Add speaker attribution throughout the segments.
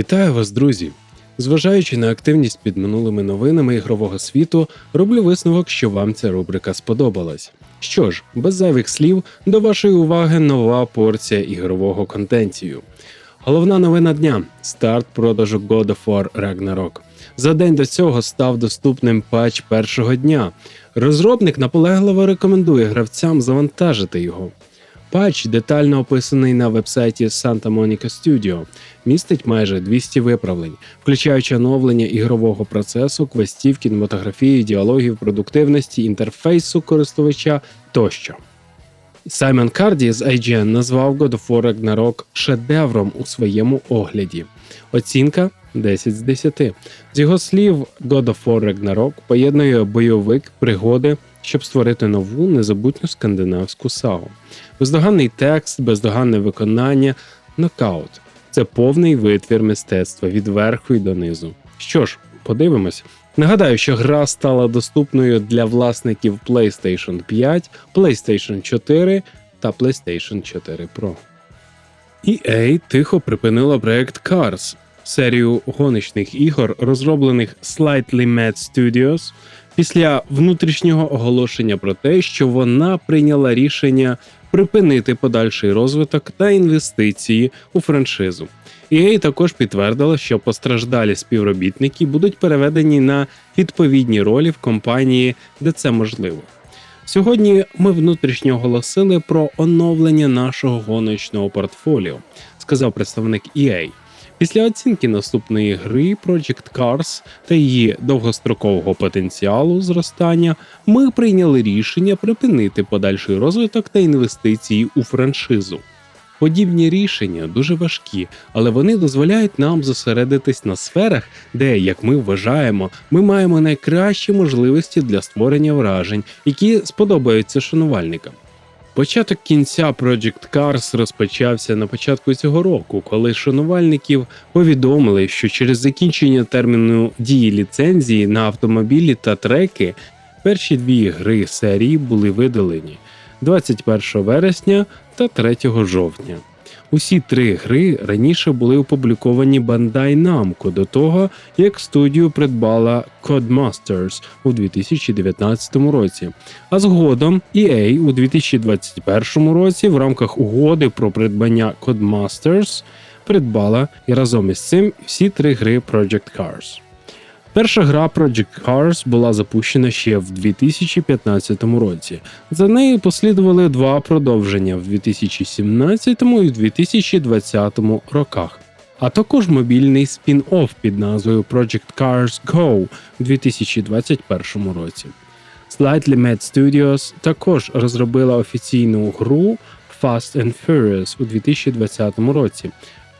Speaker 1: Вітаю вас, друзі! Зважаючи на активність під минулими новинами ігрового світу, роблю висновок, що вам ця рубрика сподобалась. Що ж, без зайвих слів, до вашої уваги нова порція ігрового контентію. Головна новина дня старт продажу God of War Ragnarok. За день до цього став доступним патч першого дня. Розробник наполегливо рекомендує гравцям завантажити його. Патч, детально описаний на вебсайті Santa Monica Studio, містить майже 200 виправлень, включаючи оновлення ігрового процесу, квестів, кінематографії, діалогів, продуктивності, інтерфейсу користувача тощо. Саймон Карді з IGN назвав God of War Ragnarok шедевром у своєму огляді. Оцінка 10 з 10. З його слів, God of War Ragnarok поєднує бойовик, пригоди, щоб створити нову незабутню скандинавську сагу. Бездоганний текст, бездоганне виконання, нокаут. Це повний витвір мистецтва від верху й донизу. Що ж, подивимось. Нагадаю, що гра стала доступною для власників PlayStation 5, PlayStation 4 та PlayStation 4 Pro. EA тихо припинила проект Cars, серію гоночних ігор, розроблених Slightly Mad Studios, після внутрішнього оголошення про те, що вона прийняла рішення припинити подальший розвиток та інвестиції у франшизу. EA також підтвердила, що постраждалі співробітники будуть переведені на відповідні ролі в компанії, де це можливо. Сьогодні ми внутрішньо оголосили про оновлення нашого гоночного портфоліо, сказав представник EA. Після оцінки наступної гри Project Cars та її довгострокового потенціалу зростання, ми прийняли рішення припинити подальший розвиток та інвестиції у франшизу. Подібні рішення дуже важкі, але вони дозволяють нам зосередитись на сферах, де, як ми вважаємо, ми маємо найкращі можливості для створення вражень, які сподобаються шанувальникам. Початок кінця Project Cars розпочався на початку цього року, коли шанувальників повідомили, що через закінчення терміну дії ліцензії на автомобілі та треки перші дві гри серії були видалені 21 вересня та 3 жовтня. Усі три гри раніше були опубліковані Bandai Namco до того, як студію придбала Codemasters у 2019 році. А згодом EA у 2021 році в рамках угоди про придбання Codemasters придбала і разом із цим всі три гри Project Cars. Перша гра Project Cars була запущена ще в 2015 році. За нею послідували два продовження в 2017 і 2020 роках, а також мобільний спін-офф під назвою Project Cars Go у 2021 році. Slightly Mad Studios також розробила офіційну гру Fast and Furious у 2020 році.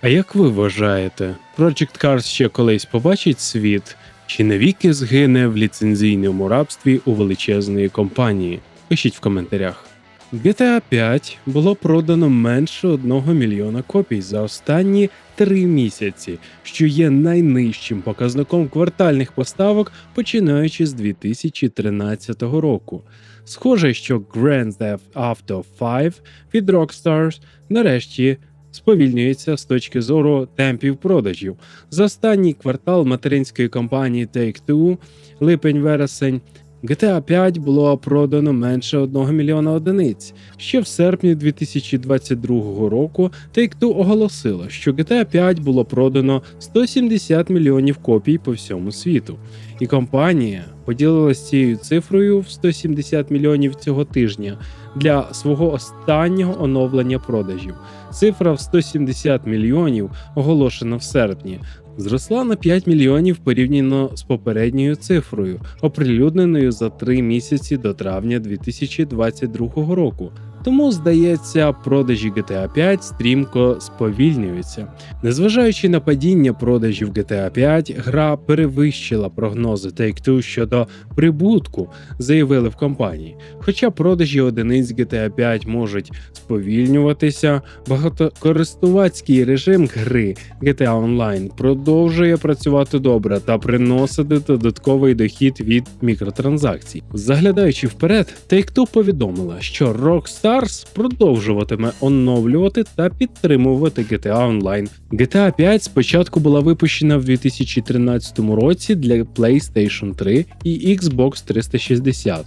Speaker 1: А як ви вважаєте, Project Cars ще колись побачить світ? Чи навіки згине в ліцензійному рабстві у величезної компанії? Пишіть в коментарях. GTA 5 було продано менше 1 мільйона копій за останні три місяці, що є найнижчим показником квартальних поставок починаючи з 2013 року. Схоже, що Grand Theft Auto 5 від Rockstars нарешті сповільнюється з точки зору темпів продажів. За останній квартал материнської компанії Take-Two липень-вересень GTA 5 було продано менше 1 мільйона одиниць. Ще в серпні 2022 року Take-Two оголосила, що GTA 5 було продано 170 мільйонів копій по всьому світу, і компанія поділилася цією цифрою в 170 мільйонів цього тижня для свого останнього оновлення продажів. Цифра в 170 мільйонів, оголошена в серпні, зросла на 5 мільйонів порівняно з попередньою цифрою, оприлюдненою за три місяці до травня 2022 року. Тому, здається, продажі GTA 5 стрімко сповільнюються. Незважаючи на падіння продажів GTA 5, гра перевищила прогнози Take-Two щодо прибутку, заявили в компанії. Хоча продажі одиниць GTA 5 можуть сповільнюватися, багатокористувацький режим гри GTA Online продовжує працювати добре та приносити додатковий дохід від мікротранзакцій. Заглядаючи вперед, Take-Two повідомила, що Rockstar Stars продовжуватиме оновлювати та підтримувати GTA Online. GTA 5 спочатку була випущена в 2013 році для PlayStation 3 і Xbox 360,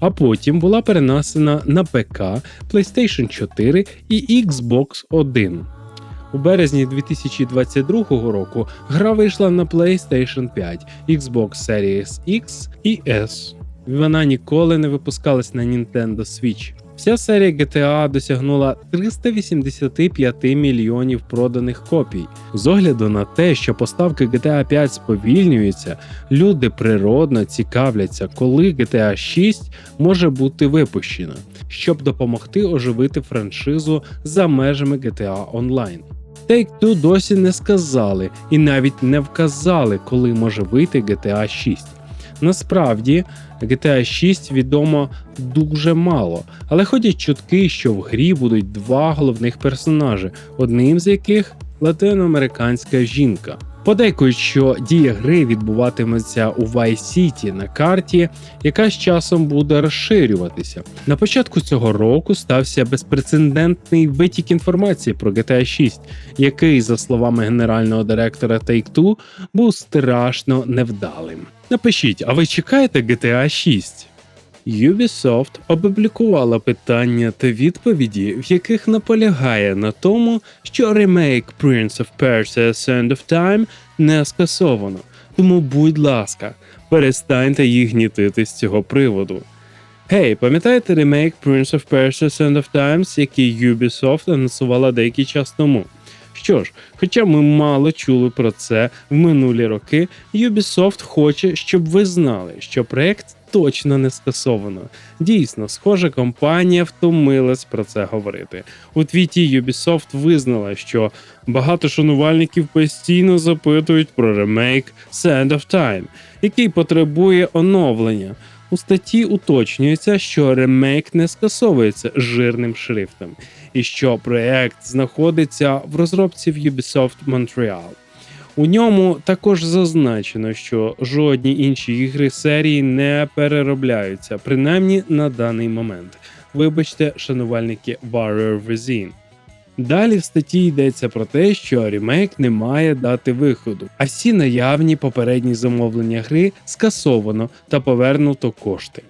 Speaker 1: а потім була перенесена на ПК, PlayStation 4 і Xbox One. У березні 2022 року гра вийшла на PlayStation 5, Xbox Series X і S. Вона ніколи не випускалась на Nintendo Switch. Вся серія GTA досягнула 385 мільйонів проданих копій. З огляду на те, що поставки GTA 5 сповільнюються, люди природно цікавляться, коли GTA 6 може бути випущена, щоб допомогти оживити франшизу за межами GTA Online. Take-Two досі не сказали і навіть не вказали, коли може вийти GTA 6. Насправді, GTA 6 відомо дуже мало, але ходять чутки, що в грі будуть два головних персонажі, одним з яких латиноамериканська жінка. Подейкують, що дія гри відбуватиметься у Vice City на карті, яка з часом буде розширюватися. На початку цього року стався безпрецедентний витік інформації про GTA 6, який, за словами генерального директора Take-Two, був страшно невдалим. Напишіть, а ви чекаєте GTA 6? Ubisoft опублікувала питання та відповіді, в яких наполягає на тому, що ремейк Prince of Persia Sand of Time не скасовано. Тому, будь ласка, перестаньте їх гнітити з цього приводу. Гей, пам'ятаєте ремейк Prince of Persia Sand of Times, який Ubisoft анонсувала деякий час тому? Що ж, хоча ми мало чули про це в минулі роки, Ubisoft хоче, щоб ви знали, що проект точно не скасовано. Дійсно, схожа компанія втомилась про це говорити. У твіті Ubisoft визнала, що багато шанувальників постійно запитують про ремейк Sand of Time, який потребує оновлення. У статті уточнюється, що ремейк не скасовується жирним шрифтом, і що проект знаходиться в розробці в Ubisoft Montreal. У ньому також зазначено, що жодні інші ігри серії не переробляються, принаймні на даний момент. Вибачте, шанувальники Warrior Within. Далі в статті йдеться про те, що ремейк не має дати виходу, а всі наявні попередні замовлення гри скасовано та повернуто кошти.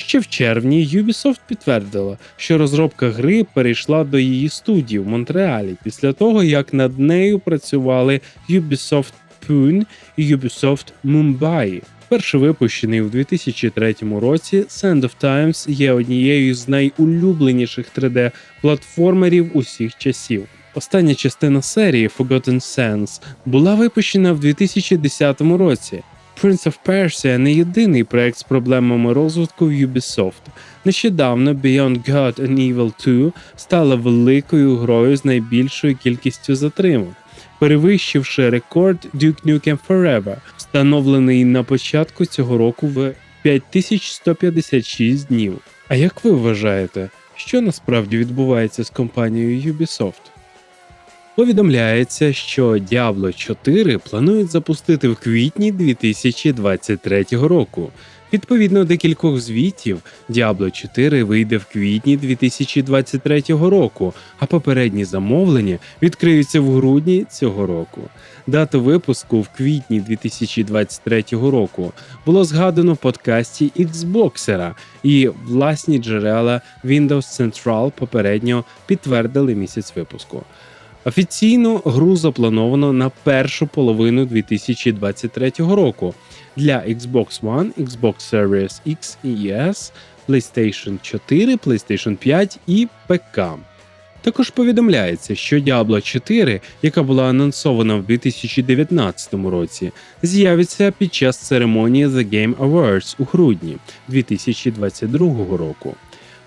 Speaker 1: Ще в червні Ubisoft підтвердила, що розробка гри перейшла до її студії в Монреалі після того, як над нею працювали Ubisoft Pune і Ubisoft Mumbai. Перший випущений у 2003 році, Sand of Times є однією з найулюбленіших 3D-платформерів усіх часів. Остання частина серії Forgotten Sands була випущена в 2010 році. Prince of Persia не єдиний проект з проблемами розвитку в Ubisoft. Нещодавно Beyond God and Evil 2 стала великою грою з найбільшою кількістю затримок, перевищивши рекорд Duke Nukem Forever, встановлений на початку цього року в 5156 днів. А як ви вважаєте, що насправді відбувається з компанією Ubisoft? Повідомляється, що Diablo 4 планують запустити в квітні 2023 року. Відповідно до кількох звітів, Diablo 4 вийде в квітні 2023 року, а попередні замовлення відкриються в грудні цього року. Дату випуску в квітні 2023 року було згадано в подкасті Xboxера, і власні джерела Windows Central попередньо підтвердили місяць випуску. Офіційно гру заплановано на першу половину 2023 року для Xbox One, Xbox Series X і S, PlayStation 4, PlayStation 5 і ПК. Також повідомляється, що Diablo 4, яка була анонсована в 2019 році, з'явиться під час церемонії The Game Awards у грудні 2022 року.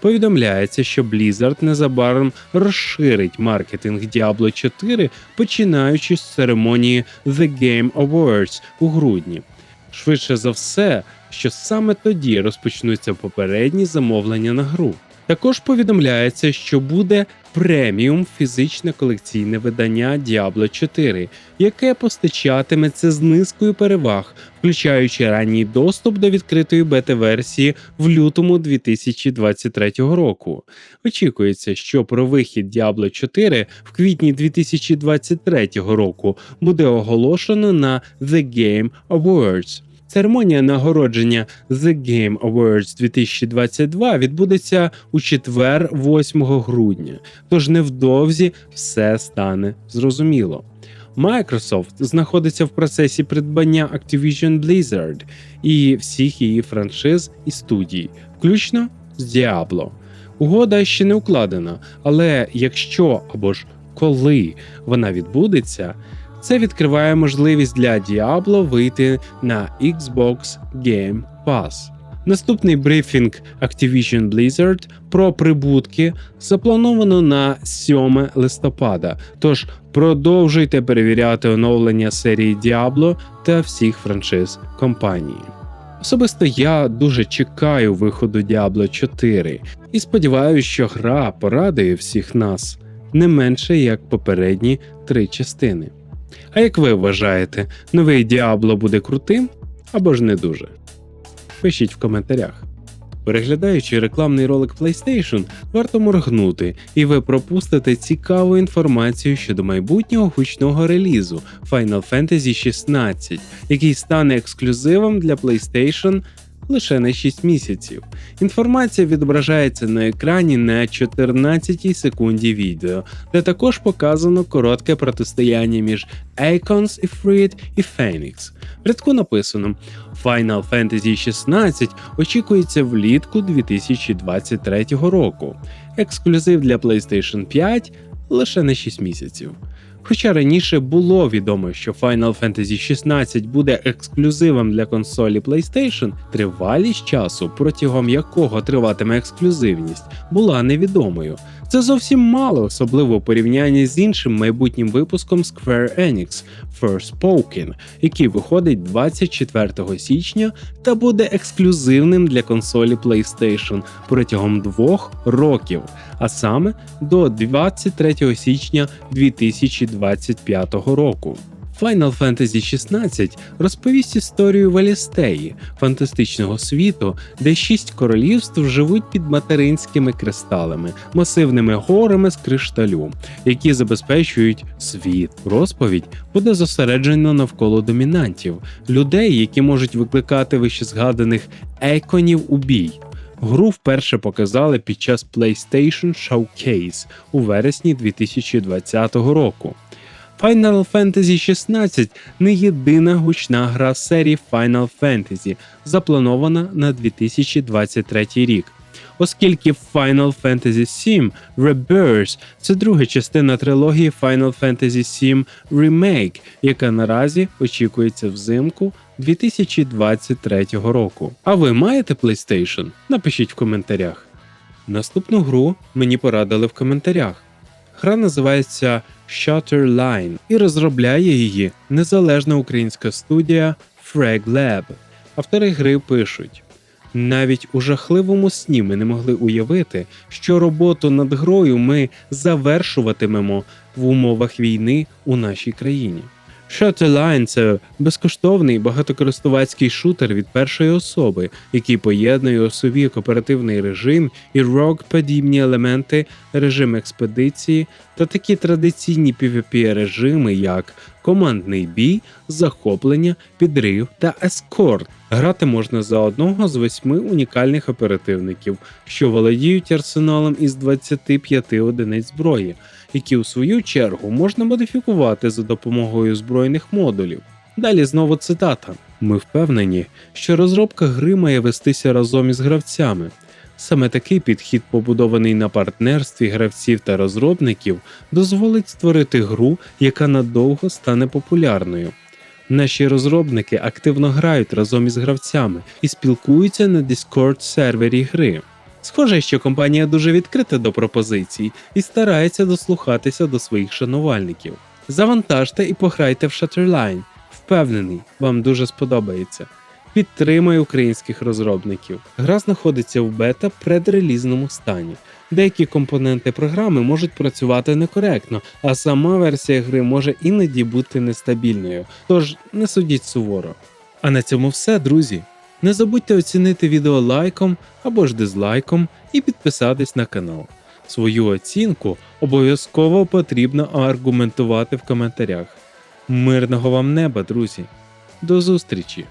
Speaker 1: Повідомляється, що Blizzard незабаром розширить маркетинг Diablo 4, починаючи з церемонії The Game Awards у грудні. Швидше за все, що саме тоді розпочнуться попередні замовлення на гру. Також повідомляється, що буде преміум фізичне колекційне видання Diablo 4, яке постачатиметься з низкою переваг, включаючи ранній доступ до відкритої бета-версії в лютому 2023 року. Очікується, що про вихід Diablo 4 в квітні 2023 року буде оголошено на The Game Awards. Церемонія нагородження The Game Awards 2022 відбудеться у четвер, 8 грудня. Тож невдовзі все стане зрозуміло. Microsoft знаходиться в процесі придбання Activision Blizzard і всіх її франшиз і студій, включно з Diablo. Угода ще не укладена, але якщо або ж коли вона відбудеться, це відкриває можливість для Diablo вийти на Xbox Game Pass. Наступний брифінг Activision Blizzard про прибутки заплановано на 7 листопада. Тож продовжуйте перевіряти оновлення серії Diablo та всіх франшиз компанії. Особисто я дуже чекаю виходу Diablo 4 і сподіваюся, що гра порадує всіх нас не менше як попередні три частини. А як ви вважаєте, новий Діабло буде крутим або ж не дуже? Пишіть в коментарях. Переглядаючи рекламний ролик PlayStation, варто моргнути, і ви пропустите цікаву інформацію щодо майбутнього гучного релізу Final Fantasy 16, який стане ексклюзивом для PlayStation лише на 6 місяців. Інформація відображається на екрані на 14 секунді відео, де також показано коротке протистояння між Icons, Ifrit і Phoenix. В рядку написано Final Fantasy 16 очікується влітку 2023 року. Ексклюзив для PlayStation 5 лише на 6 місяців. Хоча раніше було відомо, що Final Fantasy XVI буде ексклюзивом для консолі PlayStation, тривалість часу, протягом якого триватиме ексклюзивність, була невідомою. Це зовсім мало, особливо у порівнянні з іншим майбутнім випуском Square Enix Forspoken, який виходить 24 січня та буде ексклюзивним для консолі PlayStation протягом двох років, а саме до 23 січня 2025 року. Final Fantasy 16 розповість історію Валістеї, фантастичного світу, де шість королівств живуть під материнськими кристалами, масивними горами з кришталю, які забезпечують світ. Розповідь буде зосереджена навколо домінантів, людей, які можуть викликати вищезгаданих еконів у бій. Гру вперше показали під час PlayStation Showcase у вересні 2020 року. Final Fantasy 16 не єдина гучна гра серії Final Fantasy, запланована на 2023 рік. Оскільки Final Fantasy VII Rebirth – це друга частина трилогії Final Fantasy VII Remake, яка наразі очікується взимку 2023 року. А ви маєте PlayStation? Напишіть в коментарях. Наступну гру мені порадили в коментарях. Гра називається Shutter Line і розробляє її незалежна українська студія Frag Lab. Автори гри пишуть: навіть у жахливому сні ми не могли уявити, що роботу над грою ми завершуватимемо в умовах війни у нашій країні. Shutterline – це безкоштовний багатокористувацький шутер від першої особи, який поєднує у собі кооперативний режим і рок-подібні елементи, режим експедиції та такі традиційні PvP режими, як командний бій, захоплення, підрив та ескорт. Грати можна за одного з восьми унікальних оперативників, що володіють арсеналом із 25 одиниць зброї, які у свою чергу можна модифікувати за допомогою збройних модулів. Далі знову цитата: ми впевнені, що розробка гри має вестися разом із гравцями. Саме такий підхід, побудований на партнерстві гравців та розробників, дозволить створити гру, яка надовго стане популярною. Наші розробники активно грають разом із гравцями і спілкуються на Discord сервері гри. Схоже, що компанія дуже відкрита до пропозицій і старається дослухатися до своїх шанувальників. Завантажте і пограйте в Shutterline. Впевнений, вам дуже сподобається. підтримає українських розробників. Гра знаходиться в бета предрелізному стані. Деякі компоненти програми можуть працювати некоректно, а сама версія гри може іноді бути нестабільною, тож не судіть суворо. А на цьому все, друзі. Не забудьте оцінити відео лайком або ж дизлайком і підписатись на канал. Свою оцінку обов'язково потрібно аргументувати в коментарях. Мирного вам неба, друзі! До зустрічі!